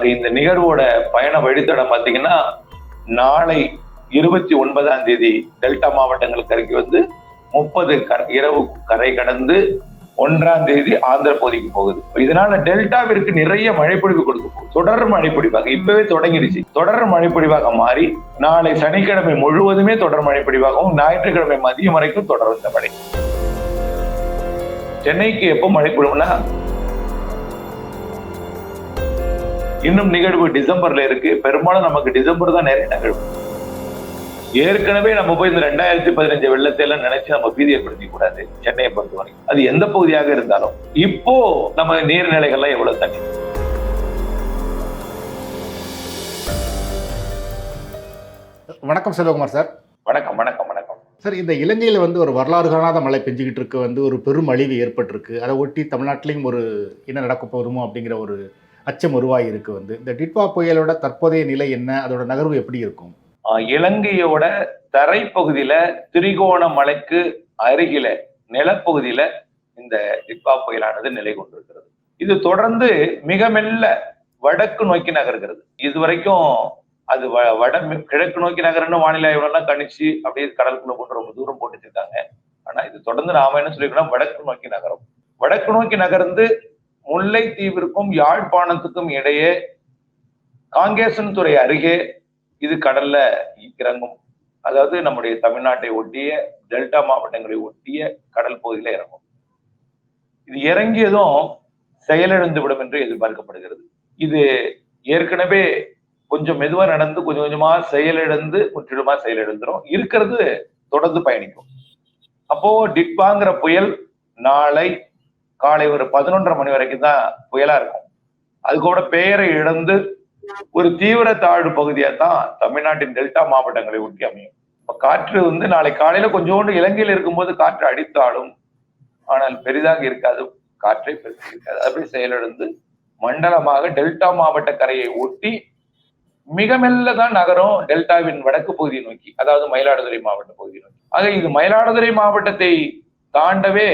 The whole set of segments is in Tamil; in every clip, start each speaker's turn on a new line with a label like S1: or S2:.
S1: அது இந்த நிகழ்வோட பயண வழித்தடம் பார்த்தீங்கன்னா நாளை இருபத்தி ஒன்பதாம் தேதி டெல்டா மாவட்டங்களுக்கு அருகே வந்து முப்பது இரவு கரை கடந்து ஒன்றாம் தேதி ஆந்திர பகுதிக்கு போகுது. இதனால டெல்டாவிற்கு நிறைய மழைப்பொழிவு கொடுக்கும் தொடர் மழைப்பொழிவாக இப்பவே தொடங்கிடுச்சு. தொடர் மழைப்பொழிவாக மாறி நாளை சனிக்கிழமை முழுவதுமே தொடர் மழைப்பொழிவாகவும் ஞாயிற்றுக்கிழமை மதியம் வரைக்கும் தொடர்ந்த மழை. சென்னைக்கு எப்போ மழை பொழிவுனா இன்னும் நிகழ்வு டிசம்பர்ல இருக்கு. பெரும்பாலும் நமக்கு டிசம்பர் தான் நிறைய நிகழ்வு. ஏற்கனவே நம்ம போய் இந்த ரெண்டாயிரத்தி பதினஞ்சு வெள்ளத்தை எல்லாம் நினைச்சு நம்ம பீதி ஏற்படுத்தி கூடாது. சென்னையை பொறுத்தவரை. அது எந்த பகுதியாக இருந்தாலும். இப்போ நம்ம நீர்நிலைகள்லாம் எவ்வளவு தண்ணி?
S2: வணக்கம் செல்வகுமார் சார்.
S1: வணக்கம் வணக்கம் வணக்கம்.
S2: சார் இந்த இலங்கையில் வந்து ஒரு வரலாறு காணாத மழை பெஞ்சுக்கிட்டு இருக்கு. வந்து ஒரு பெரும் அழிவு ஏற்பட்டிருக்கு. அதை ஒட்டி தமிழ்நாட்டிலையும் ஒரு என்ன நடக்க போதுமோ அப்படிங்கிற ஒரு அச்சம் உருவாகியிருக்கு வந்து. இந்த டிட்வா புயலோட தற்போதைய நிலை என்ன? அதோட நகர்வு எப்படி இருக்கும்?
S1: இலங்கையோட தரைப்பகுதியில திரிகோணமலைக்கு அருகில நிலப்பகுதியில இந்த டிப்பா புயலானது நிலை கொண்டிருக்கிறது. இது தொடர்ந்து மிக மெல்ல வடக்கு நோக்கி நகர்கிறது. இதுவரைக்கும் அது வட கிழக்கு நோக்கி நகரன்னு வானிலை ஆய்வுலாம் கணிச்சு அப்படியே கடலுக்குள்ள கொண்டு ரொம்ப தூரம் போட்டு இருக்காங்க. ஆனா இது தொடர்ந்து நாம என்ன சொல்லிக்கணும் வடக்கு நோக்கி நகரும். வடக்கு நோக்கி நகர்ந்து முல்லைத்தீவிற்கும் யாழ்ப்பாணத்துக்கும் இடையே காங்கேசன் துறை அருகே இது கடல்ல இறங்கும். அதாவது நம்முடைய தமிழ்நாட்டை ஒட்டிய டெல்டா மாவட்டங்களை ஒட்டிய கடல் பகுதியில இறங்கும். இது இறங்கியதும் செயலிழந்து விடும் என்று எதிர்பார்க்கப்படுகிறது. இது ஏற்கனவே கொஞ்சம் மெதுவா நடந்து கொஞ்சம் கொஞ்சமா செயலிழந்து முற்றிலுமா செயலிழந்துரும். இருக்கிறது தொடர்ந்து பயணிக்கும். அப்போ டிட்பாங்கிற புயல் நாளை காலை ஒரு பதினொன்றரை மணி வரைக்கும் தான் புயலா இருக்கும். அது கூட பெயரை இழந்து ஒரு தீவிர தாழ்வு பகுதியா தான் தமிழ்நாட்டின் டெல்டா மாவட்டங்களை ஒட்டி அமையும். இப்ப காற்று வந்து நாளை காலையில கொஞ்சோண்டு இலங்கையில் இருக்கும்போது காற்று அடித்தாலும் ஆனால் பெரிதாக இருக்காது. காற்றை பெருசாக இருக்காது. அப்படி செயலிழந்து மண்டலமாக டெல்டா மாவட்ட கரையை ஒட்டி மிக மெல்ல தான் டெல்டாவின் வடக்கு பகுதியை நோக்கி. அதாவது மயிலாடுதுறை மாவட்ட பகுதியை நோக்கி. ஆக இது மயிலாடுதுறை மாவட்டத்தை தாண்டவே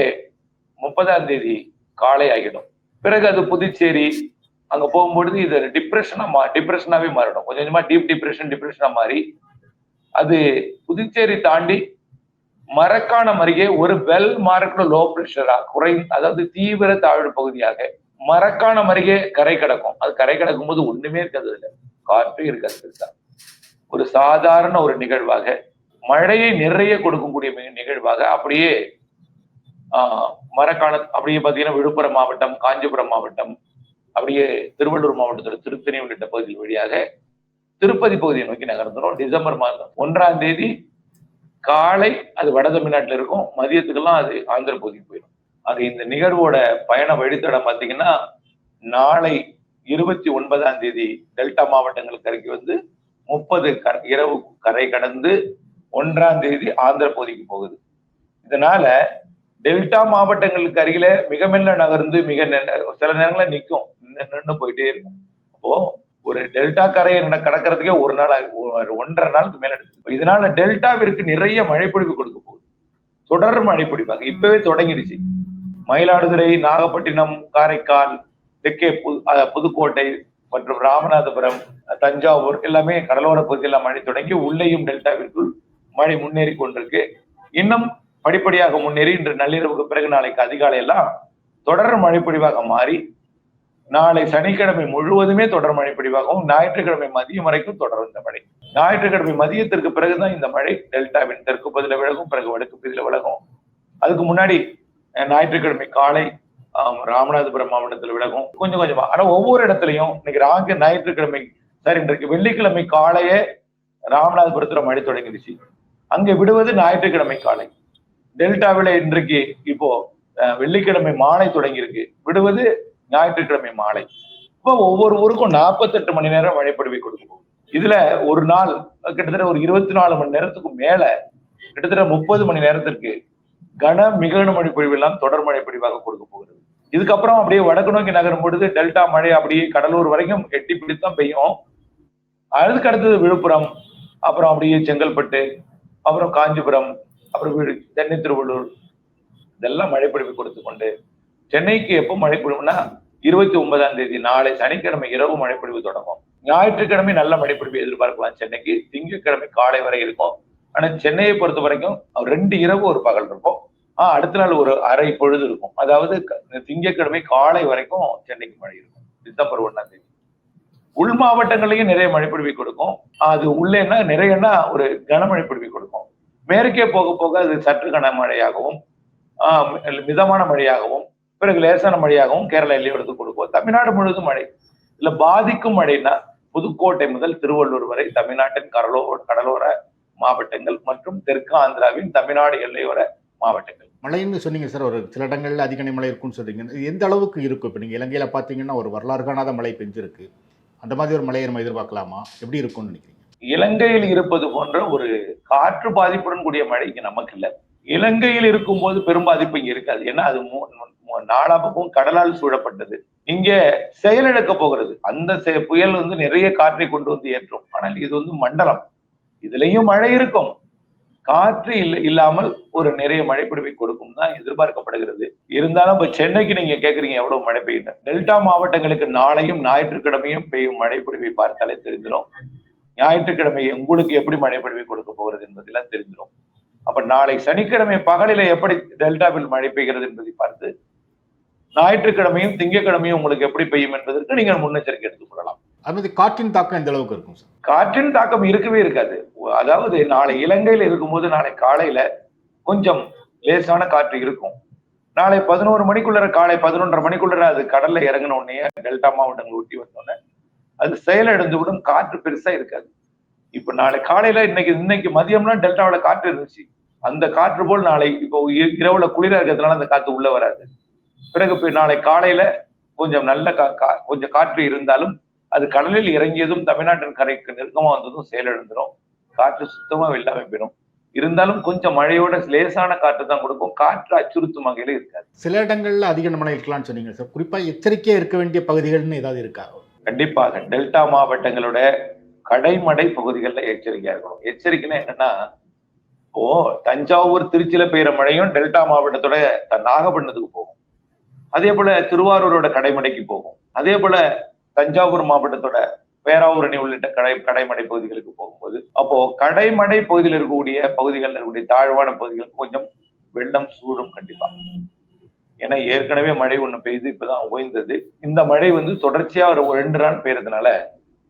S1: முப்பதாம் தேதி காலை ஆகிடும். பிறகு அது புதுச்சேரி அங்க போகும்பொழுது இது டிப்ரெஷனா மா டிப்ரெஷனாவே மாறிடும். கொஞ்சம் கொஞ்சமா டீப் டிப்ரெஷன் டிப்ரெஷனா மாறி அது புதுச்சேரி தாண்டி மரக்காணம் அருகே ஒரு வெல் மார்க்டு லோ பிரஷரா குறை அதாவது தீவிர தாழ்வு பகுதியாக மரக்காணம் அருகே கரை கிடக்கும். அது கரை கிடக்கும் போது ஒண்ணுமே இருக்காது இல்லை காற்று இருக்காது ஒரு சாதாரண ஒரு நிகழ்வாக மழையை நிறைய கொடுக்கக்கூடிய நிகழ்வாக அப்படியே மரக்காண அப்படியே பாத்தீங்கன்னா விழுப்புரம் மாவட்டம் காஞ்சிபுரம் மாவட்டம் அப்படியே திருவள்ளூர் மாவட்டத்தோட திருத்தணி உள்ளிட்ட பகுதிகள் வழியாக திருப்பதி பகுதியை நோக்கி நகர்ந்துடும் டிசம்பர் மாதம் ஒன்றாம் தேதி காலை அது வட தமிழ்நாட்டில் இருக்கும். மதியத்துக்கெல்லாம் அது ஆந்திர பகுதிக்கு போயிடும். அது இந்த நிகழ்வோட பயண வழித்தடம் பாத்தீங்கன்னா நாளை இருபத்தி ஒன்பதாம் தேதி டெல்டா மாவட்டங்களுக்கு அருகே வந்து முப்பது இரவு கரை கடந்து ஒன்றாம் தேதி ஆந்திர பகுதிக்கு போகுது. இதனால டெல்டா மாவட்டங்களுக்கு அருகில மிக மெல்ல நகர்ந்து மிக நெ- சில நேரங்களில் நிற்கும் நின்று போயிட்டே இருக்கும். அப்போ ஒரு டெல்டா கரையை கடக்கிறதுக்கே ஒரு நாள் ஒரு ஒன்றரை நாளுக்கு மேல எடுத்து இதனால டெல்டாவிற்கு நிறைய மழைப்பொழிவு கொடுக்க போகுது. தொடர் மழைப்பொழிவாங்க இப்பவே தொடங்கிடுச்சு. மயிலாடுதுறை நாகப்பட்டினம் காரைக்கால் தெற்கே புது புதுக்கோட்டை மற்றும் ராமநாதபுரம் தஞ்சாவூர் எல்லாமே கடலோர பகுதியில் மழை தொடங்கி உள்ளேயும் டெல்டாவிற்குள் மழை முன்னேறி கொண்டிருக்கு. இன்னும் படிப்படியாக முன்னேறி இன்று நள்ளிரவுக்கு பிறகு நாளைக்கு அதிகாலை எல்லாம் தொடர் மழைப்பொழிவாக மாறி நாளை சனிக்கிழமை முழுவதுமே தொடர் மழைப்பொழிவாகவும் ஞாயிற்றுக்கிழமை மதியம் வரைக்கும் தொடரும் இந்த மழை. ஞாயிற்றுக்கிழமை மதியத்திற்கு பிறகுதான் இந்த மழை டெல்டாவின் தெற்கு பகுதியில் விலகும் பிறகு வடக்கு பகுதியில் விலகும். அதுக்கு முன்னாடி ஞாயிற்றுக்கிழமை காலை ராமநாதபுரம் மாவட்டத்தில் விலகும். கொஞ்சம் கொஞ்சமா. ஆனா ஒவ்வொரு இடத்துலயும் இன்னைக்கு ராங்க ஞாயிற்றுக்கிழமை சார் இன்றைக்கு வெள்ளிக்கிழமை காலையே ராமநாதபுரத்துல மழை தொடங்கிடுச்சு. அங்க விடுவது ஞாயிற்றுக்கிழமை காலை. டெல்டாவில இன்றைக்கு இப்போ வெள்ளிக்கிழமை மாலை தொடங்கியிருக்கு. விடுவது ஞாயிற்றுக்கிழமை மாலை. இப்போ ஒவ்வொரு ஊருக்கும் நாற்பத்தெட்டு மணி நேரம் மழைப்பொழிவை கொடுக்கும் இதுல ஒரு நாள் கிட்டத்தட்ட ஒரு இருபத்தி நாலு மணி நேரத்துக்கு மேல கிட்டத்தட்ட முப்பது மணி நேரத்திற்கு கன மிகன மழை பொழிவு எல்லாம் தொடர் மழை பொழிவாக கொடுக்க போகிறது. இதுக்கப்புறம் அப்படியே வடக்கு நோக்கி நகரும் பொழுது டெல்டா மழை அப்படியே கடலூர் வரைக்கும் எட்டி பிடித்தான் பெய்யும். அதுக்கு அடுத்தது விழுப்புரம் அப்புறம் அப்படியே செங்கல்பட்டு அப்புறம் காஞ்சிபுரம் அப்புறம் வீடு சென்னை திருவள்ளூர். இதெல்லாம் மழை கொடுத்து கொண்டு சென்னைக்கு எப்போ மழை இருபத்தி ஒன்பதாம் தேதி நாளை சனிக்கிழமை இரவு மழைப்பொழிவு தொடங்கும். ஞாயிற்றுக்கிழமை நல்ல மழைப்பொழிவு எதிர்பார்க்கலாம் சென்னைக்கு திங்கட்கிழமை காலை வரை இருக்கும். ஆனா சென்னையை பொறுத்த வரைக்கும் ரெண்டு இரவு ஒரு பகல் இருக்கும். ஆஹ் அடுத்த நாள் ஒரு அரை பொழுது இருக்கும். அதாவது திங்கட்கிழமை காலை வரைக்கும் சென்னைக்கு மழை இருக்கும். டிசம்பர் ஒண்ணாம் தேதி. உள் மாவட்டங்களையும் நிறைய மழைப்பொழிவை கொடுக்கும். அது உள்ளேன்னா நிறையன்னா ஒரு கனமழை பொழிவை கொடுக்கும். மேற்கே போக போக அது சற்று கனமழையாகவும் மழையாகவும் மிதமான மழையாகவும் பிறகு லேசான மழையாகவும் கேரள எல்லையோடு கொடுக்கும் தமிழ்நாடு முழுவதும் மழை. இல்ல பாதிக்கும் மழைன்னா புதுக்கோட்டை முதல் திருவள்ளூர் வரை தமிழ்நாட்டின் கடலோ கடலோர மாவட்டங்கள் மற்றும் தெற்கு ஆந்திராவின் தமிழ்நாடு எல்லையோர மாவட்டங்கள்.
S2: மழைன்னு சொன்னீங்க சார் ஒரு சில இடங்கள்ல அதிக மழை இருக்கும்னு சொல்றீங்க எந்த அளவுக்கு இருக்கும்? இப்போ நீங்கள் இலங்கையில் பார்த்தீங்கன்னா ஒரு வரலாறு காணாத மழை பெஞ்சிருக்கு. அந்த மாதிரி ஒரு மழையை நம்ம எதிர்பார்க்கலாமா? எப்படி இருக்கும்னு நினைக்கிறீங்க?
S1: இலங்கையில் இருப்பது போன்ற ஒரு காற்று பாதிப்புடன் கூடிய மழை இங்க நமக்கு இல்ல. இலங்கையில் இருக்கும் போது பெரும் பாதிப்பு இங்க இருக்காது. ஏன்னா அது மூ- நாலா பக்கம் கடலால் சூழப்பட்டது. இங்க செயலிழக்க போகிறது. அந்த செ- புயல் வந்து நிறைய காற்றை கொண்டு வந்து ஏற்றும். ஆனால் இது வந்து மண்டலம். இதுலயும் மழை இருக்கும். காற்று இல்ல இல்லாமல் ஒரு நிறைய மழை பொழிவை கொடுக்கும் தான் எதிர்பார்க்கப்படுகிறது. இருந்தாலும் இப்ப சென்னைக்கு நீங்க கேக்குறீங்க எவ்வளவு மழை பெய்யுது டெல்டா மாவட்டங்களுக்கு நாளையும் ஞாயிற்றுக்கிழமையும் பெய்யும் மழை பிடிவை பார்த்தாலே தெரிஞ்சிடும் ஞாயிற்றுக்கிழமை உங்களுக்கு எப்படி மழை பொழிவை கொடுக்க போகிறது என்பதெல்லாம் தெரிஞ்சிடும் அப்ப நாளை சனிக்கிழமை பகலில எப்படி டெல்டாவில் மழை பெய்கிறது என்பதை பார்த்து ஞாயிற்றுக்கிழமையும் திங்கட்கிழமையும் உங்களுக்கு எப்படி பெய்யும் என்பதற்கு நீங்கள் முன்னெச்சரிக்கை எடுத்துக் கொள்ளலாம்.
S2: அது காற்றின் தாக்கம் எந்த அளவுக்கு இருக்கும் சார்?
S1: காற்றின் தாக்கம் இருக்கவே இருக்காது. அதாவது நாளை இலங்கையில இருக்கும்போது நாளை காலையில கொஞ்சம் லேசான காற்று இருக்கும். நாளை பதினோரு மணிக்குள்ளர காலை பதினொன்றரை மணிக்குள்ளர அது கடல்ல இறங்கின உடனே டெல்டா மாவட்டங்கள் ஒட்டி வந்தோடனே அது செயலடைந்து விடும் காற்று பெருசா இருக்காது. இப்ப நாளை காலையில இன்னைக்கு இன்னைக்கு மதியம்லாம் டெல்டாவில காற்று இருந்துச்சு. அந்த காற்று போல் நாளை இப்போ இ- இரவுல குளிரா இருக்கிறதுனால அந்த காற்று உள்ள வராது. பிறகு போய் நாளை காலையில கொஞ்சம் நல்ல கா- கா- கொஞ்சம் காற்று இருந்தாலும் அது கடலில் இறங்கியதும் தமிழ்நாட்டின் கரைக்கு நெருக்கமா வந்ததும் செயலிழந்துடும் காற்று சுத்தமா வெள்ளாமை போயிடும் இருந்தாலும் கொஞ்சம் மழையோட லேசான காற்று தான் கொடுக்கும். காற்று அச்சுறுத்தும் வகையில இருக்காது.
S2: சில இடங்கள்ல அதிக மழை இருக்கலாம்னு சொன்னீங்க சார். குறிப்பா எச்சரிக்கையா இருக்க வேண்டிய பகுதிகள்னு ஏதாவது இருக்கா?
S1: கண்டிப்பாக டெல்டா மாவட்டங்களோட கடைமடை பகுதிகளில் எச்சரிக்கையா இருக்கணும். எச்சரிக்கைன்னா என்னன்னா இப்போ தஞ்சாவூர் திருச்சியில பெய்யுற மழையும் டெல்டா மாவட்டத்தோட நாகப்பட்டினத்துக்கு போகும். அதே போல திருவாரூரோட கடைமடைக்கு போகும். அதே போல தஞ்சாவூர் மாவட்டத்தோட பேராவூரணி உள்ளிட்ட கடை கடைமடை பகுதிகளுக்கு போகும்போது அப்போ கடைமடை பகுதியில் இருக்கக்கூடிய பகுதிகளில் இருக்கக்கூடிய தாழ்வான பகுதிகளுக்கு கொஞ்சம் வெள்ளம் சூடும் கண்டிப்பா. ஏன்னா ஏற்கனவே மழை ஒன்று பெய்து இப்பதான் ஓய்ந்தது. இந்த மழை வந்து தொடர்ச்சியா ஒரு ரெண்டு நாள் பெய்யறதுனால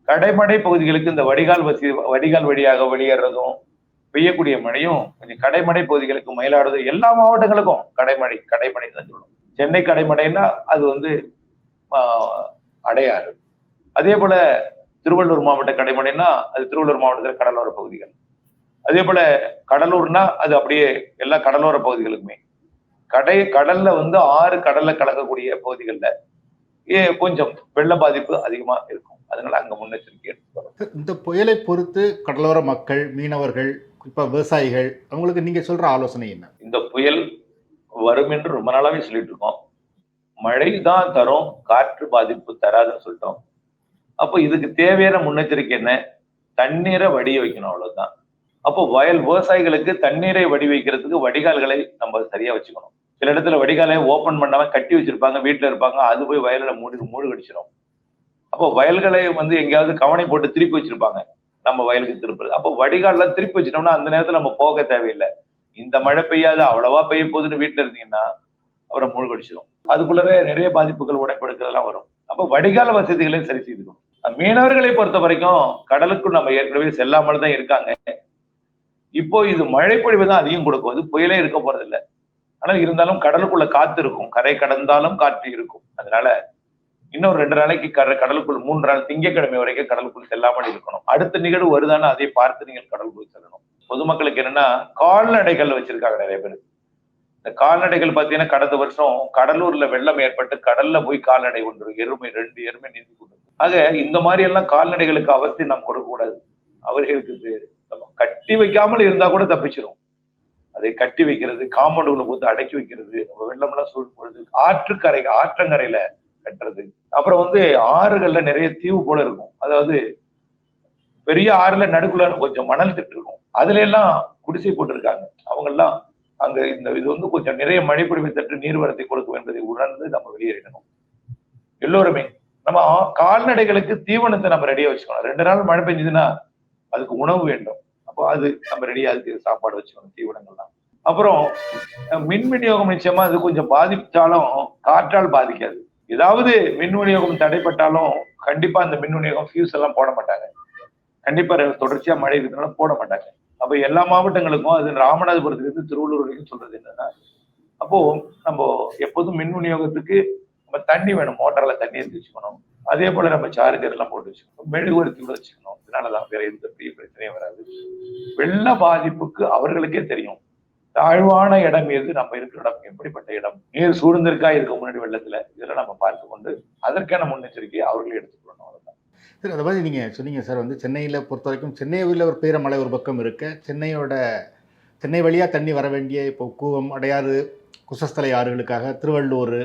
S1: கடைமடை பகுதிகளுக்கு இந்த வடிகால் வசி வடிகால் வழியாக வெளியேறதும் பெய்யக்கூடிய மழையும் கொஞ்சம் கடைமடை பகுதிகளுக்கு மயிலாடுது எல்லா மாவட்டங்களுக்கும் கடைமடை கடைமடை தான் சொல்லணும் சென்னை கடைமடைன்னா அது வந்து அடையாறு. அதே போல திருவள்ளூர் மாவட்ட கடைமடைன்னா அது திருவள்ளூர் மாவட்டத்தில் கடலோர பகுதிகள். அதே போல கடலூர்னா அது அப்படியே எல்லா கடலோர பகுதிகளுக்குமே. கடை கடல்ல வந்து ஆறு கடல்ல கலக்கக்கூடிய பகுதிகளில் ஏ கொஞ்சம் வெள்ள பாதிப்பு அதிகமா இருக்கும். அதனால அங்க முன்னெச்சரிக்கை எடுத்துக்கணும்
S2: இந்த புயலை பொறுத்து கடலோர மக்கள் மீனவர்கள் குறிப்பா விவசாயிகள் அவங்களுக்கு நீங்க சொல்ற ஆலோசனை என்ன?
S1: இந்த புயல் வரும் என்று ரொம்ப நாளாவே சொல்லிட்டு இருக்கோம் மழை தான் தரும் காற்று பாதிப்பு தராதுன்னு சொல்லிட்டோம். அப்போ இதுக்கு தேவையான முன்னெச்சரிக்கை என்ன? தண்ணீரை வடிய வைக்கணும் அவ்வளவுதான். அப்போ வயல் விவசாயிகளுக்கு தண்ணீரை வடிவைக்கிறதுக்கு வடிகால்களை நம்ம சரியா வச்சுக்கணும். சில இடத்துல வடிகாலை ஓப்பன் பண்ணாம கட்டி வச்சிருப்பாங்க வீட்டுல இருப்பாங்க அது போய் வயலில் மூடி மூழ்கடிச்சிடும் அப்போ வயல்களை வந்து எங்கேயாவது கவனை போட்டு திருப்பி வச்சிருப்பாங்க நம்ம வயலுக்கு திருப்புறது. அப்போ வடிகால்லாம் திருப்பி வச்சிட்டோம்னா அந்த நேரத்துல நம்ம போக தேவையில்லை. இந்த மழை பெய்யாது அவ்வளவா பெய்ய போகுதுன்னு வீட்டுல இருந்தீங்கன்னா அப்புறம் மூழ்கடிச்சிடும் அதுக்குள்ளவே நிறைய பாதிப்புகள் உடைப்படுக்கிறதெல்லாம் வரும். அப்போ வடிகால வசதிகளையும் சரி செய்துக்கணும். மீனவர்களை பொறுத்த வரைக்கும் கடலுக்கு நம்ம ஏற்கனவே செல்லாமல் தான் இருக்காங்க. இப்போ இது மழைப்பொழிவு தான் அதிகம் கொடுக்கும். அது புயலே இருக்க போறது இல்ல. ஆனால் இருந்தாலும் கடலுக்குள்ள காத்து இருக்கும். கரை கடந்தாலும் காற்று இருக்கும். அதனால இன்னும் ரெண்டு நாளைக்கு கட கடலுக்குள் மூன்று நாள் திங்கக்கிழமை வரைக்கும் கடலுக்குள் செல்லாமல் இருக்கணும். அடுத்த நிகழ்வு வருதான்னு அதை பார்த்து நீங்கள் கடலுக்குள் செல்லணும். பொதுமக்களுக்கு என்னன்னா கால்நடைகள் வச்சிருக்காங்க நிறைய பேர். இந்த கால்நடைகள் பார்த்தீங்கன்னா கடந்த வருஷம் கடலூர்ல வெள்ளம் ஏற்பட்டு கடல்ல போய் கால்நடை ஒன்று எருமை ரெண்டு எருமை நீந்தி கொண்டு ஆக இந்த மாதிரி எல்லாம் கால்நடைகளுக்கு அவசியம் நாம் கொடுக்க கூடாது அவர்களுக்கு நம்ம கட்டி வைக்காமல் இருந்தா கூட தப்பிச்சிரும். அதை கட்டி வைக்கிறது காம்பவுண்டுகளை போட்டு அடக்கி வைக்கிறது நம்ம வெள்ளம் எல்லாம் சூழ் பொழுது ஆற்றுக்கரை ஆற்றங்கரையில கட்டுறது. அப்புறம் வந்து ஆறுகள்ல நிறைய தீவு போல இருக்கும். அதாவது பெரிய ஆறுல நடுக்குள்ள கொஞ்சம் மணல் திட்டு இருக்கும். அதுல எல்லாம் குடிசை போட்டிருக்காங்க. அவங்க எல்லாம் அங்க இந்த இது வந்து கொஞ்சம் நிறைய மழைப்பொழிவை தட்டு நீர்வரத்தை கொடுக்கும் என்பதை உணர்ந்து நம்ம வெளியேறிடணும் எல்லோருமே நம்ம கால்நடைகளுக்கு தீவனத்தை நம்ம ரெடியா வச்சுக்கணும். ரெண்டு நாள் மழை பெஞ்சதுன்னா அதுக்கு உணவு வேண்டும். அப்போ அது நம்ம ரெடியா அதுக்கு சாப்பாடு வச்சுக்கணும் தீவனங்கள்லாம். அப்புறம் மின் விநியோகம் நிச்சயமா அது கொஞ்சம் பாதிச்சாலும் காற்றால் பாதிக்காது. ஏதாவது மின் விநியோகம் தடைப்பட்டாலும் கண்டிப்பா அந்த மின் விநியோகம் ஃபியூஸ் எல்லாம் போட மாட்டாங்க. கண்டிப்பா தொடர்ச்சியா மழை இருக்கிறதுனால போட மாட்டாங்க. அப்ப எல்லா மாவட்டங்களுக்கும் அது ராமநாதபுரத்துல இருந்து திருவள்ளூர் வரைக்கும் சொல்றது என்னன்னா அப்போ நம்ம எப்போதும் மின் விநியோகத்துக்கு நம்ம தண்ணி வேணும் மோட்டார்ல தண்ணி எடுத்து வச்சுக்கணும். அதே போல நம்ம சார்ஜர் எல்லாம் போட்டு வச்சுக்கணும். மெழுகுவர்த்தி கூட வச்சுக்கணும். இதனாலதான் வேற எந்த பெரிய பிரச்சனையும் வராது. வெள்ள பாதிப்புக்கு அவர்களுக்கே தெரியும். தாழ்வான இடம் எது? நம்ம இருக்கிற இடம். எப்படிப்பட்ட இடம்? நீர் சூழ்ந்திருக்கா? இருக்க முன்னாடி வெள்ளத்துல. இதெல்லாம் நம்ம பார்த்து கொண்டு அதற்கான முன்னெச்சரிக்கையை அவர்களே எடுத்துக்கணும் அவ்வளவுதான்.
S2: சார் அதை மாதிரி நீங்கள் சொன்னீங்க சார். வந்து சென்னையில் பொறுத்த வரைக்கும் சென்னையில் ஒரு பேரமலை ஒரு பக்கம் இருக்க. சென்னையோட சென்னை வழியாக தண்ணி வர வேண்டிய இப்போ கூவம் அடையாறு குசஸ்தலை ஆறுகளுக்காக திருவள்ளூர்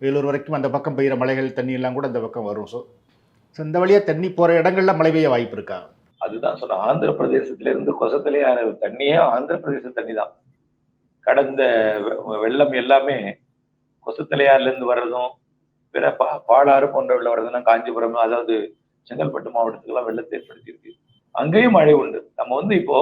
S2: வேலூர் வரைக்கும் அந்த பக்கம் பெய்கிற மலைகள் தண்ணியெல்லாம் கூட அந்த பக்கம் வரும். ஸோ ஸோ இந்த வழியாக தண்ணி போகிற இடங்கள்ல மழை பெய்ய வாய்ப்பு இருக்கா?
S1: அதுதான் சொல்ல ஆந்திர பிரதேசத்திலிருந்து கொசத்திலே தண்ணியே ஆந்திர பிரதேச தண்ணி தான். கடந்த வெ- வெள்ளம் எல்லாமே கொசத்திலையாறுலேருந்து வர்றதும் பிற பா பாலாறு போன்ற வெள்ளம் வர்றதுலாம் காஞ்சிபுரம் அதாவது செங்கல்பட்டு மாவட்டத்துக்கெல்லாம் வெள்ளத்தை ஏற்படுத்தியிருக்கு. அங்கேயும் மழை உண்டு. நம்ம வந்து இப்போ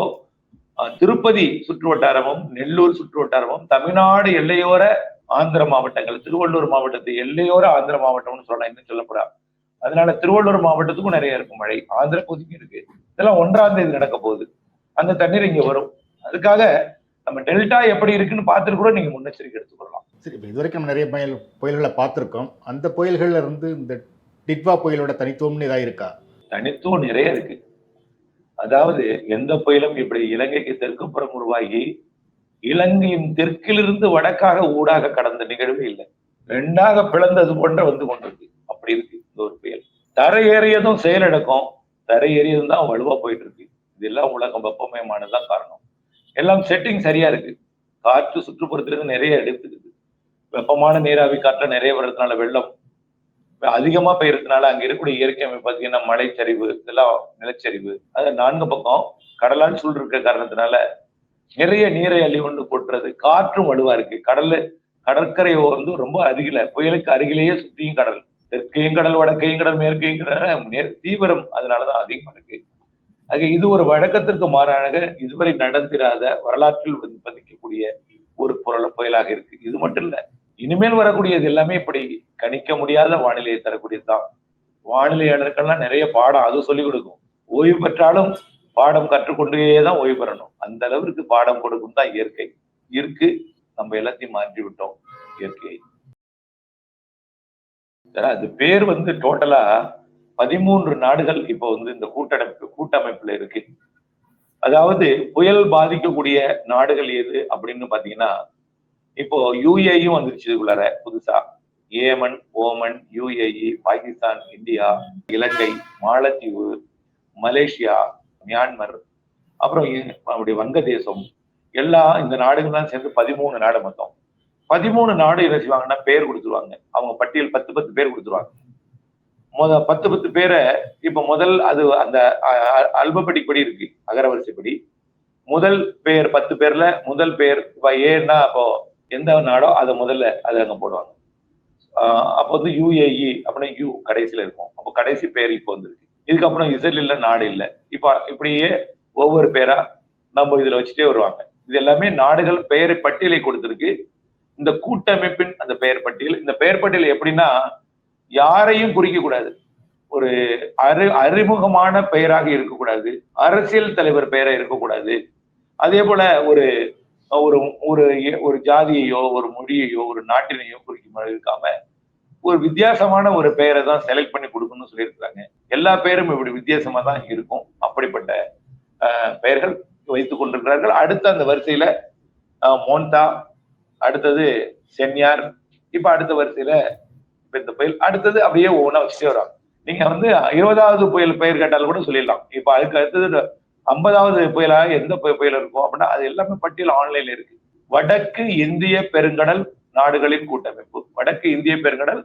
S1: திருப்பதி சுற்று வட்டாரமும் நெல்லூர் சுற்று வட்டாரமும் தமிழ்நாடு எல்லையோர ஆந்திர மாவட்டங்கள் திருவள்ளூர் மாவட்டத்து எல்லையோர ஆந்திர மாவட்டம்னு சொல்லலாம் இன்னும் சொல்லக்கூடாது அதனால திருவள்ளூர் மாவட்டத்துக்கும் நிறைய இருக்கும் மழை. ஆந்திர பகுதிக்கும் இருக்கு. இதெல்லாம் ஒன்றாம் தேதி நடக்க போகுது. அந்த தண்ணீர் இங்க வரும். அதுக்காக நம்ம டெல்டா எப்படி இருக்குன்னு பார்த்துட்டு கூட நீங்க முன்னெச்சரிக்கை எடுத்துக்கொள்ளலாம்
S2: சரி இப்போ இதுவரைக்கும் நம்ம நிறைய புயல் புயல்களை பார்த்துருக்கோம். அந்த புயல்கள்ல இருந்து இந்த டிட்வா புயலோட தனித்துவம்னு இதாக இருக்கா?
S1: தனித்துவம் நிறைய இருக்கு. அதாவது எந்த புயலும் இப்படி இலங்கைக்கு தெற்குப்புறம் உருவாகி இலங்கையின் தெற்கிலிருந்து வடக்காக ஊடாக கடந்த நிகழ்வு இல்லை. ரெண்டாக பிளந்தது போன்ற வந்து கொண்டிருக்கு. அப்படி இருக்கு இந்த ஒரு புயல். தரை ஏறியதும் தரையேறியதும் தரை ஏறியதும் தான் வலுவா போயிட்டு இருக்கு இதெல்லாம் உலகம் வெப்பமயமானதுதான் காரணம். எல்லாம் செட்டிங் சரியா இருக்கு. காற்று சுற்றுப்புறத்திலிருந்து நிறைய எடுத்துக்குது. வெப்பமான நீராவி காற்றுல நிறைய வர்றதுனால வெள்ளம் அதிகமா பெய்யறதுனால அங்க இருக்கக்கூடிய இயற்கை அமைப்பு பார்த்தீங்கன்னா மலைச்சரிவு இதெல்லாம் நிலச்சரிவு. அது நான்கு பக்கம் கடலால் சூழ் இருக்க காரணத்தினால நிறைய நீரை அள்ளி கொண்டு கொட்டுறது. காற்றும் வலுவா இருக்கு. கடல்ல கடற்கரை வந்து ரொம்ப அருகில. புயலுக்கு அருகிலேயே சுத்தியும் கடல். தெற்கையும் கடல் வடக்கையும் கடல் மேற்கையும் கடல். தீவிரம் அதனாலதான் அதிகமா இருக்கு. ஆக இது ஒரு வழக்கத்திற்கு மாறாக இதுவரை நடந்திராத வரலாற்றில் பதிக்கக்கூடிய ஒரு புரள புயலாக இருக்கு. இது மட்டும் இல்ல இனிமேல் வரக்கூடியது எல்லாமே இப்படி கணிக்க முடியாத வானிலையை தரக்கூடியதுதான். வானிலையாளர்கள்லாம் நிறைய பாடம் அது சொல்லிக் கொடுக்கும். ஓய்வு பெற்றாலும் பாடம் கற்றுக்கொண்டே தான் ஓய்வு பெறணும். அந்த அளவிற்கு பாடம் கொடுக்கும் தான் இயற்கை. இருக்கு நம்ம எல்லாத்தையும் மாற்றி விட்டோம் இயற்கையை. அது பேர் வந்து டோட்டலா பதிமூன்று நாடுகள் இப்போ வந்து இந்த கூட்டமைப்பு கூட்டமைப்புல இருக்கு. அதாவது புயல் பாதிக்கக்கூடிய நாடுகள் எது அப்படின்னு பாத்தீங்கன்னா இப்போ யுஏயும் வந்துருச்சு இதுக்குள்ளார புதுசா. Yemen Oman UAE Pakistan India Ilangai Malatheevu Malaysia Myanmar அப்புறம் நம்முடைய அப்படி வங்கதேசம் எல்லா இந்த நாடுகள்லாம் சேர்ந்து பதிமூணு நாடு மொத்தம். பதிமூணு நாடு என்ன செய்வாங்கன்னா பேர் கொடுத்துருவாங்க. அவங்க பட்டியல் பத்து பத்து பேர் கொடுத்துருவாங்க. முத பத்து பத்து பேரை இப்ப முதல் அது அந்த அல்பபடிக் படி இருக்கு அகரவரிசைப்படி முதல் பேர் பத்து பேர்ல முதல் பேர் இப்ப ஏன்னா அப்போ எந்த நாடோ அதை முதல்ல அது அங்க போடுவாங்க. அப்போ வந்து யுஏஇ அப்படின்னா யூ கடைசியில இருக்கும். அப்போ கடைசி பேர் இப்போ வந்துருக்கு. இதுக்கப்புறம் இசல் இல்லை நாடு இல்லை. இப்ப இப்படியே ஒவ்வொரு பேரா நம்ம இதுல வச்சுட்டே வருவாங்க. இது எல்லாமே நாடுகள் பெயர் பட்டியலை கொடுத்திருக்கு. இந்த கூட்டமைப்பின் அந்த பெயர் பட்டியல். இந்த பெயர் பட்டியல் எப்படின்னா யாரையும் குறிக்க கூடாது. ஒரு அறி அறிமுகமான பெயராக இருக்கக்கூடாது அரசியல் தலைவர் பெயரா இருக்கக்கூடாது அதே போல ஒரு ஒரு ஒரு ஒரு ஜாதியையோ ஒரு மொழியையோ ஒரு நாட்டினையோ குறிக்கும் இருக்காம ஒரு வித்தியாசமான ஒரு பெயரை தான் செலக்ட் பண்ணி கொடுக்கணும்னு சொல்லியிருக்கிறாங்க. எல்லா பெயரும் இப்படி வித்தியாசமா தான் இருக்கும். அப்படிப்பட்ட பெயர்கள் வைத்துக் கொண்டிருக்கிறார்கள். அடுத்த அந்த வரிசையில மோன்டா அடுத்தது சென்யார் இப்ப அடுத்த வரிசையில பெத்த இந்த புயல் அடுத்தது அப்படியே ஒவ்வொன்றா வச்சுட்டே வரும். நீங்க வந்து இருபதாவது புயல் பெயர் கேட்டாலும் கூட சொல்லிடலாம். இப்ப அதுக்கு அடுத்தது ஐம்பதாவது புயலாக எந்த புயல் இருக்கும் அப்படின்னா அது எல்லாமே பட்டியல் ஆன்லைன்ல இருக்கு. வடக்கு இந்திய பெருங்கடல் நாடுகளின் கூட்டமைப்பு. வடக்கு இந்திய பெருங்கடல்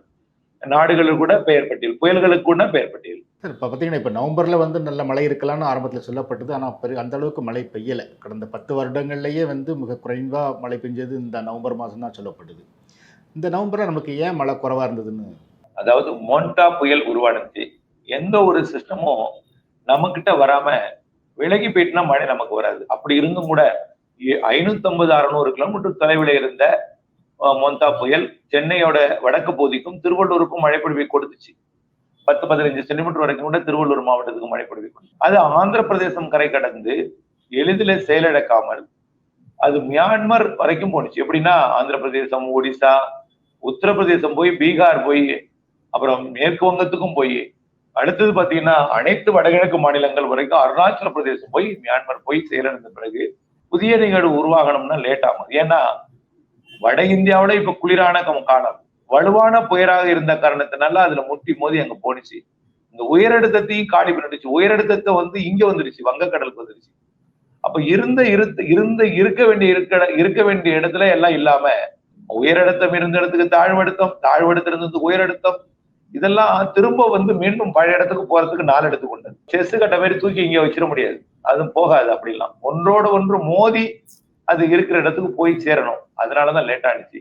S1: நாடுகளுக்கு கூட பெயர் பட்டியல் புயல்களுக்கு கூட பெயர் பட்டியல்.
S2: சார் இப்போ பார்த்தீங்கன்னா இப்போ நவம்பரில் வந்து நல்ல மழை இருக்கலாம்னு ஆரம்பத்தில் சொல்லப்பட்டது. ஆனால் பெரு அந்த அளவுக்கு மழை பெய்யலை. கடந்த பத்து வருடங்கள்லேயே வந்து மிக குறைவாக மழை பெஞ்சது இந்த நவம்பர் மாதம் தான் சொல்லப்பட்டது. இந்த நவம்பரில் நமக்கு ஏன் மழை குறைவாக இருந்ததுன்னு?
S1: அதாவது மோண்டா புயல் உருவானுச்சு. எந்த ஒரு சிஸ்டமும் நம்ம கிட்ட வராம விலகி போயிட்டுனா மழை நமக்கு வராது. அப்படி இருந்தும் கூட ஐநூத்தி ஐம்பது அறுநூறு கிலோமீட்டர் தொலைவில் இருந்த மொந்தா புயல் சென்னையோட வடக்கு பகுதிக்கும் திருவள்ளூருக்கும் மழைப்பொழிவை கொடுத்துச்சு. பத்து பதினஞ்சு சென்டிமீட்டர் வரைக்கும் கூட திருவள்ளூர் மாவட்டத்துக்கு மழை பொழிவை கொடுத்துச்சு. அது ஆந்திர பிரதேசம் கரை கடந்து எளிதில் செயலிழக்காமல் அது மியான்மர் வரைக்கும் போணுச்சு. எப்படின்னா ஆந்திர பிரதேசம் ஒடிசா உத்தரப்பிரதேசம் போய் பீகார் போய் அப்புறம் மேற்கு வங்கத்துக்கும் போய் அடுத்தது பாத்தீங்கன்னா அனைத்து வடகிழக்கு மாநிலங்கள் வரைக்கும் அருணாச்சல பிரதேசம் போய் மியான்மர் போய் செயலிழந்த பிறகு புதிய நிகழ்வு உருவாகணும்னா லேட் ஆகும். ஏன்னா வட இந்தியாவில இப்ப குளிரான காலம். வலுவான புயலாக இருந்த காரணத்தினால அதுல முட்டி மோதி அங்க போனிச்சு இந்த உயரழுத்தத்தையும் காலி பண்ணிடுச்சு. உயரழுத்தத்தை வந்து இங்க வந்துருச்சு வங்கக்கடலுக்கு வந்துருச்சு அப்ப இருந்த இருத்த இருந்த இருக்க வேண்டிய இருக்க இருக்க வேண்டிய இடத்துல எல்லாம் இல்லாம உயரழுத்தம் இருந்த இடத்துக்கு தாழ்வழுத்தம் தாழ்வழுத்தம் இருந்தது உயரழுத்தம் இதெல்லாம் திரும்ப வந்து மீண்டும் பழைய இடத்துக்கு போறதுக்கு நாலு இடத்துக்கு உண்டு செஸ் கட்ட மாதிரி தூக்கி இங்க வச்சிட முடியாது. அது போகாது அப்படிலாம். ஒன்றோடு ஒன்று மோதி அது இருக்கிற இடத்துக்கு போய் சேரணும். அதனாலதான் லேட் ஆனிச்சு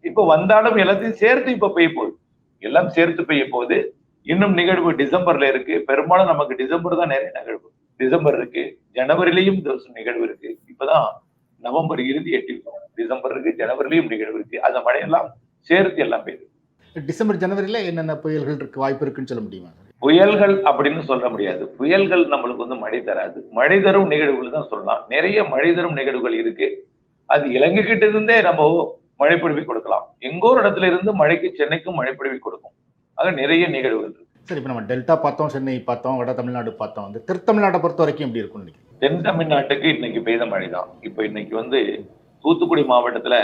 S1: இப்ப வந்தாலும் எல்லாத்தையும் சேர்த்து இப்ப பெய்ய போகுது. எல்லாம் சேர்த்து பெய்ய போகுது. இன்னும் நிகழ்வு டிசம்பர்ல இருக்கு. பெரும்பாலும் நமக்கு டிசம்பர் தான் நிறைய நிகழ்வு. டிசம்பர் இருக்கு. ஜனவரிலையும் நிகழ்வு இருக்கு. இப்பதான் நவம்பர் இறுதி எட்டிருக்கோம் டிசம்பர் இருக்கு ஜனவரிலையும் நிகழ்வு இருக்கு. அந்த மழையெல்லாம் சேர்த்து எல்லாம் பெய்யுது.
S2: டிசம்பர் ஜனவரியில என்னென்ன புயல்கள் இருக்கு வாய்ப்பு இருக்குன்னு சொல்ல முடியுமா?
S1: புயல்கள் அப்படின்னு சொல்ல முடியாது. புயல்கள் நம்மளுக்கு வந்து மழை தராது. மழை தரும் நிகழ்வுகள் தான் சொல்லலாம். நிறைய மழை தரும் நிகழ்வுகள் இருக்கு. அது இலங்கை கிட்ட இருந்தே நம்ம மழை பொழிவை கொடுக்கலாம். எங்கோ ஒரு இடத்துல இருந்து மழைக்கு சென்னைக்கும் மழை பொழிவை கொடுக்கும். ஆக நிறைய நிகழ்வுகள் இருக்கு.
S2: சரி இப்போ நம்ம டெல்டா பார்த்தோம் சென்னை பார்த்தோம் வட தமிழ்நாடு பார்த்தோம். வந்து தென் தமிழ்நாட்டை பொறுத்த வரைக்கும் எப்படி இருக்கும்னு நினைக்கிறேன்
S1: தென் தமிழ்நாட்டுக்கு இன்னைக்கு பெய்த மழை தான். இப்போ இன்னைக்கு வந்து தூத்துக்குடி மாவட்டத்துல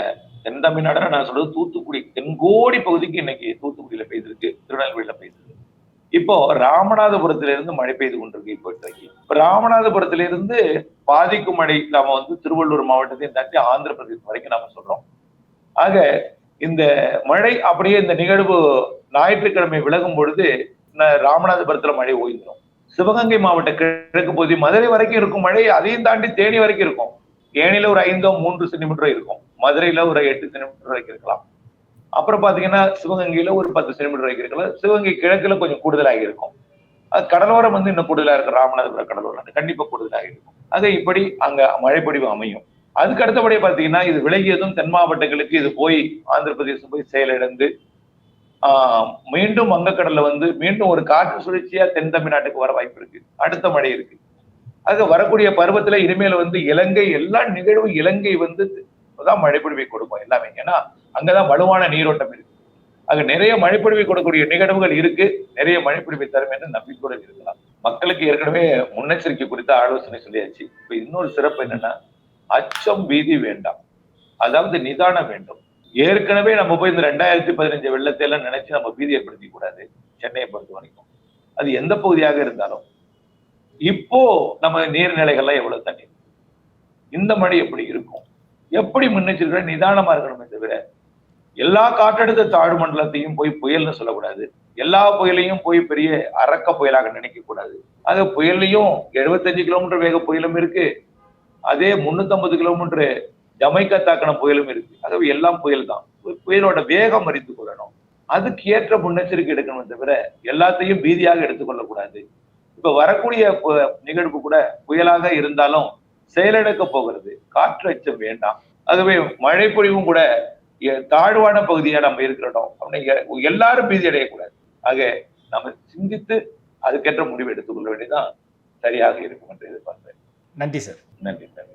S1: தென் தமிழ்நாடுல நான் சொல்றது தூத்துக்குடி தென்கோடி பகுதிக்கு இன்னைக்கு தூத்துக்குடியில பெய்திருக்கு திருநெல்வேலியில பெய்திருக்கு. இப்போ ராமநாதபுரத்துல இருந்து மழை பெய்து கொண்டிருக்கு இப்போ இன்றைக்கு. இப்போ ராமநாதபுரத்துல இருந்து பாதிக்கும் மழை நாம வந்து திருவள்ளூர் மாவட்டத்தையும் தாண்டி ஆந்திர பிரதேசம் வரைக்கும் நாம சொல்றோம். ஆக இந்த மழை அப்படியே இந்த நிகழ்வு ஞாயிற்றுக்கிழமை விலகும் பொழுது ராமநாதபுரத்துல மழை ஓய்ந்துடும் சிவகங்கை மாவட்ட கிழக்கு பகுதி மதுரை வரைக்கும் இருக்கும் மழை அதையும் தாண்டி தேனி வரைக்கும் இருக்கும். தேனியில ஒரு ஐந்தோ மூன்று சென்டிமீட்டர் இருக்கும். மதுரையில ஒரு எட்டு சென்டிமீட்டர் வரைக்கும் இருக்கலாம். அப்புறம் பாத்தீங்கன்னா சிவகங்கையில ஒரு பத்து சென்டிமீட்டர் வரைக்கும் சிவகங்கை கிழக்குல கொஞ்சம் கூடுதலாக இருக்கும். கடலோரம் வந்து இன்னும் கூடுதலா இருக்கும் ராமநாதபுரம் கடலோரம் கண்டிப்பா கூடுதலாக இருக்கும். ஆக இப்படி அங்க மழைப்பொழிவு அமையும். அதுக்கு அடுத்தபடியே பாத்தீங்கன்னா இது விலகியதும் தென் மாவட்டங்களுக்கு இது போய் ஆந்திர பிரதேசம் போய் செயலிழந்து ஆஹ் மீண்டும் வங்கக்கடல்ல வந்து மீண்டும் ஒரு காற்று சுழற்சியா தென் தமிழ்நாட்டுக்கு வர வாய்ப்பு இருக்கு. அடுத்த மழை இருக்கு. ஆக வரக்கூடிய பருவத்துல இனிமேல் வந்து இலங்கை எல்லா நிகழ்வும் இலங்கை வந்து தான் மழைப்பொழிவை கொடுக்கும் எல்லாமே. ஏன்னா அங்கதான் வலுவான நீரோட்டம் இருக்கு. அங்க நிறைய மழைப்பொழிவை கொடுக்கக்கூடிய நிகழ்வுகள் இருக்கு. நிறைய மழைப்பொழிவை தரும் என்று நம்பிக்கையுடன் இருக்கலாம். மக்களுக்கு ஏற்கனவே முன்னெச்சரிக்கை குறித்த ஆலோசனை சொல்லியாச்சு. இப்ப இன்னொரு சிறப்பு என்னன்னா அச்சம் பீதி வேண்டாம். அதாவது நிதானம் வேண்டும். ஏற்கனவே நம்ம போய் இந்த ரெண்டாயிரத்தி பதினஞ்சு வெள்ளத்தை எல்லாம் நினைச்சு நம்ம பீதி ஏற்படுத்திக் கூடாது. சென்னையை பொறுத்த வரைக்கும். அது எந்த பகுதியாக இருந்தாலும். இப்போ நம்ம நீர்நிலைகள்லாம் எவ்வளவு தண்ணி இந்த மழை எப்படி இருக்கும்? எப்படி முன்னெச்சரிக்கை நிதானமா இருக்கணுமே தவிர எல்லா காற்றழுத்த தாழ்வு மண்டலத்தையும் போய் புயல்னு சொல்லக்கூடாது. எல்லா புயலையும் போய் பெரிய அரக்க புயலாக நினைக்க கூடாது அது புயல்லையும் 75 கிலோமீட்டர் வேக புயலும் இருக்கு. அதே 350 கிலோமீட்டர் ஜமைக்கா தாக்கின புயலும் இருக்கு. ஆகவே எல்லாம் புயல் தான் புயலோட வேகம் அறிந்து கொள்ளணும். அதுக்கு ஏற்ற முன்னெச்சரிக்கை எடுக்கணும் தவிர எல்லாத்தையும் பீதியாக எடுத்துக்கொள்ளக்கூடாது இப்ப வரக்கூடிய பு- நிகழ்வு கூட புயலாக இருந்தாலும் செயலிழக்க போகிறது. காற்று அச்சம் வேண்டாம். ஆகவே மழை பொழிவும் கூட தாழ்வான பகுதியா நம்ம இருக்கிறோம். அப்படின்னு எல்லாரும் பீதி அடையக்கூடாது. ஆக நம்ம சிந்தித்து அதுக்கேற்ற முடிவு எடுத்துக்கொள்ள வேண்டியதுதான் சரியாக இருக்கும் என்று எதிர்பார்க்கிறேன்.
S2: நன்றி சார்.
S1: நன்றி நன்றி.